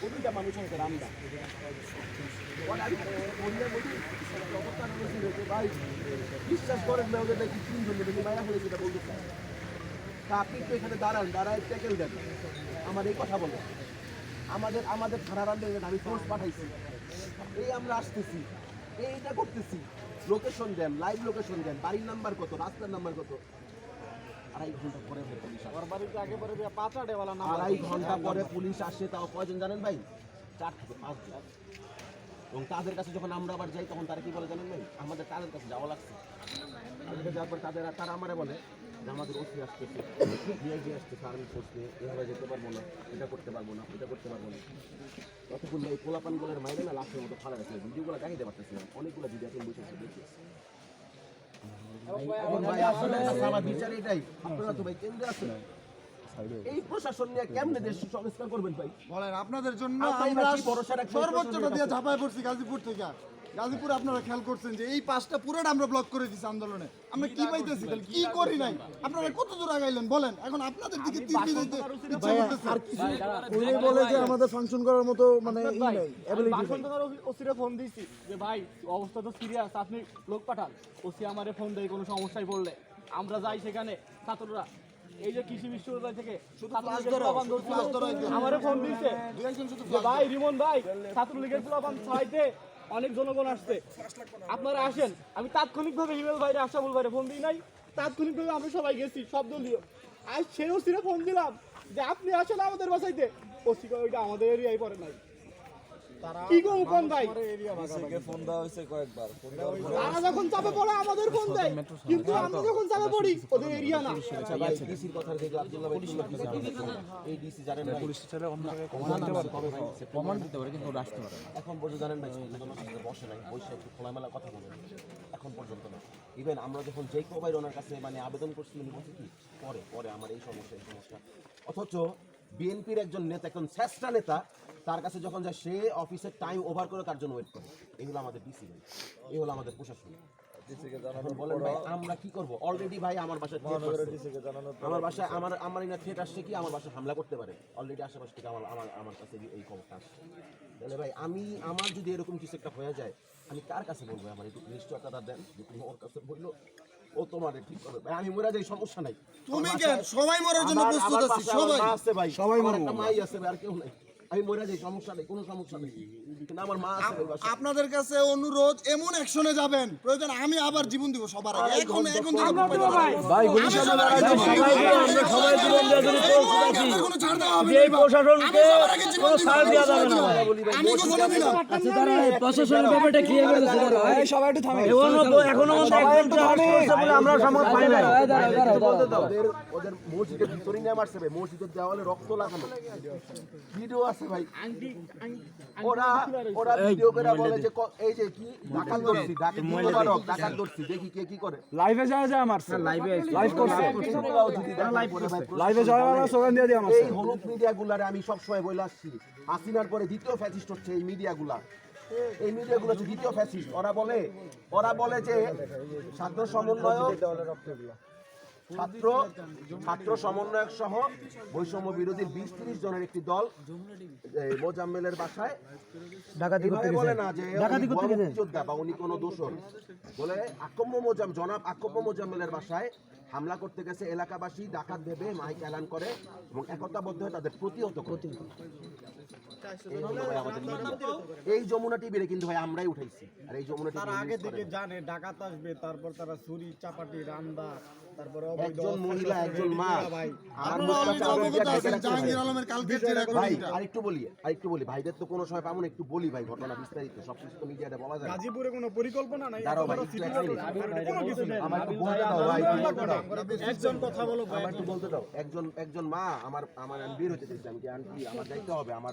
প্রতিটা মানুষের একটা রামদা। ভাই বিশ্বাস করেন না ওদের নাকি তিনজন নাকি মায়া ফেলেছে এটা বলতে তা আপনি তো এখানে দাঁড়ান, দাঁড়ায় ট্যাকেল দেন আমার এই কথা বলো আমাদের আমাদের থানার আন্ডারে আমি ফোর্স পাঠাইছি। এই আমরা আসতেছি এইটা করতেছি। লোকেশন দেন লাইভ লোকেশন দেন, বাড়ির নাম্বার কত, রাস্তার নাম্বার কত? আড়াই ঘণ্টা পরে পুলিশ আসে। বাড়িতে আগে পরে দিয়ে ডেওয়ালা না আড়াই ঘণ্টা পরে পুলিশ আসে তাও কয়জন জানেন ভাই? চার থেকে পাঁচজন এবং তাদের কাছে যখন আমরা আবার যাই তখন তারা কি বলে জানেন ভাই? আমাদের তাদের কাছে যাওয়া লাগছে। তাদেরকে যাওয়ার পর তাদের তারা আমারে বলে যে আমাদের ওসি আসতেছে। ডিআইজি আসতেছে আর্মি ফোর্স নিয়ে। এভাবে যেতে পারব না এটা করতে পারব না এটা করতে পারব না। ততক্ষণ এই পোলাপানগুলোর মাইরে না লাশের মতো ফালা রাখছে ভিডিওগুলো দেখাইতে পারতেছি না। অনেকগুলো ভিডিও এখন বসে বসে এই প্রশাসন নিয়ে কেমনে দেশ সংস্কার করবেন ভাই? বলেন আপনাদের জন্য আমরা সর্বোচ্চটা দিয়ে? ঝাঁপায় পড়ছি গাজীপুর থেকে। গাজীপুর আপনারা খেয়াল করছেন যে এই পাঁচটা পুরোটা আমরা ব্লক করে দিছি আন্দোলনে। আমরা কি পাইতেছি? তাহলে কি করি নাই? আপনারা কত দূর আগাইলেন? বলেন। এখন আপনাদের দিকে তীর দিতে উনি বলে যে আমাদের ফাংশন করার মতো মানে ই নাই আমি ওসিরে ফোন দিয়েছি যে ভাই অবস্থা তো সিরিয়াস আপনি লোক পাঠান। ওসি আমারে ফোন দেয় কোনো সমস্যায় পড়লে। আমরা যাই সেখানে ছাত্ররা। এই যে কৃষি বিশ্ববিদ্যালয় থেকে ছাত্রলীগের আমারে ফোন দিয়েছে ভাই রিমন ভাই ছাত্রলীগের পোলাপান অনেক জনগণ আসছে। আপনারা আসেন। আমি তাৎক্ষণিকভাবে হিমেল ভাইরে আশাবুল ভাইরে ফোন দিই নাই। তাৎক্ষণিকভাবে আমরা সবাই গেছি, সব দলীয়। আজ সেও সিরে ফোন দিলাম যে আপনি আসেন আমাদের বাসাইতে। ওসি ওইটা আমাদের এরিয়ায় পড়ে নাই। কি কোন ভাই? ফোন দেওয়া হয়েছে কয়েকবার। তারা যখন চাপে পড়ে আমাদের ফোন দেয়। কিন্তু আমরা যখন চাপে পড়ি ওদের এরিয়া না। আচ্ছা ভাই ডিসির কথা আব্দুল্লাহ ভাই পুলিশ এই ডিসি জানেন ভাই। পুলিশ ছেলে অন্য কবে ভাই প্রমাণ দিতে পারে। কিন্তু ওরা আসতে পারে এখন পর্যন্ত জানেন সাথে বসে নাই বসে একটু খোলামেলা কথা বলেন। এখন পর্যন্ত না। ইভেন আমরা যখন কবাই ওনার কাছে মানে আবেদন করছি উনি বলছে কি? পরে পরে আমার এই সমস্যা এই সমস্যা। অথচ বিএনপির একজন নেতা একজন শ্রেষ্ঠ নেতা তার কাছে যখন যায় সে অফিসের টাইম ওভার করে তার জন্য ওয়েট করে। এই হলো আমাদের ডিসি ভাই। এই হলো আমাদের প্রশাসন। বলেন ভাই আমরা কি করব? অলরেডি ভাই আমার বাসায় আমার বাসায় আমার আমার এখানে থ্রেট আসছে কি? আমার বাসায় হামলা করতে পারে। অলরেডি আশেপাশ থেকে আমার আমার আমার কাছে এই- এই খবরটা আসছে। তাহলে ভাই আমি আমার যদি এরকম কিছু একটা হয়ে যায় আমি কার কাছে বলব? আমার একটু নিশ্চয়তা দেন যে তুমি ওর কাছে বলল। ও তোমার ঠিক করবে। ভাই আমি মরে যাই সমস্যা নাই। তুমি কেন? সবাই মরার জন্য প্রস্তুত আছি সবাই। আছে ভাই। সবাই একটা মাই আছে ভাই আর কেউ নাই। আমি মরে যাই সমস্যা নেই কোনো সমস্যা নেই। কিন্তু আমার মা আছে আপনাদের কাছে অনুরোধ এমন অ্যাকশনে যাবেন প্রয়োজন আমি আবার জীবন দিব সবার আগে। এখন এখন ভাই। গুলির সামনে দাঁড়াইছি সবাই আমরা সবাই জীবন দেওয়ার জন্য প্রস্তুত আছি। না প্রশাসনকে কোনো ছাড় দেওয়া যাবে না বলি ভাই, আমি কথা দিলাম আচ্ছা তারা প্রশাসনের ব্যাপারটা ক্লিয়ার করে দিচ্ছে সবাই একটু থামে। এখনও এখনও বলে আমরা সামত পাই নাই। বলতে দাও, ওদের ওদের মসজিদের ভিতরে নিয়ে মারছে ভাই মসজিদের দেওয়ালে রক্ত লাগানো। ভিডিও আছে ভাই। ওরা ওরা ভিডিও করে বলে যে এই যে কি? ডাকাত ধরছি ডাকাত ধরছি দেখি কে কি করে। লাইভে যাওয়া যায় আমার লাইভে লাইভ করছে। লাইভে যাওয়া আমরা স্লোগান দিয়ে দিই আমার এই হলুদ মিডিয়া গুলারে আমি সবসময় বলে আসছি। হাসিনার পরে দ্বিতীয় ফ্যাসিস্ট হচ্ছে এই মিডিয়া গুলা এই মিডিয়া গুলো হচ্ছে দ্বিতীয় ফ্যাসিস্ট ওরা বলে ওরা বলে যে ছাত্র সমন্বয়ক ছাত্র ছাত্র সমন্বয়ক সহ বৈষম্য বিরোধী বিশ ত্রিশ জনের একটি দল মোজাম্মেলের বাসায়। ডাকাতি করতে বলে না যে মুক্তিযোদ্ধা বা উনি কোনো দোষর। বলে আকম্য মোজাম জনাব আকম্য মোজাম্মেলের বাসায় হামলা করতে গেছে এলাকাবাসী ডাকাত ভেবে মাইক এলান করে এবং একতাবদ্ধ হয়ে তাদের প্রতিহত করে। এই যমুনা টিভিরে কিন্তু ভাই আমরাই উঠাইছি। আর এই যমুনা টিভি আগে থেকে জানে ডাকাত আসবে তারপর তারা ছুরি চাপাটি রান্দা তারপরে একজন মহিলা একজন মা আর। জাহাঙ্গীর আলমের কালকের যে ভাই আরেকটু বলি আরেকটু বলি ভাইদের তো কোনো সময় পাবো একটু বলি ভাই ঘটনা বিস্তারিত সব কিছু তো মিডিয়াতে বলা যায় গাজীপুরে কোনো পরিকল্পনা নাই দাঁড়াও ভাই, কোনো কিছু আমার একটু বলতে দাও ভাই একজন কথা বলো আমার একটু বলতে দাও। একজন একজন মা আমার আমার আমি বের হতে চাইছি আমি কি আন্টি আমার দায়িত্ব হবে আমার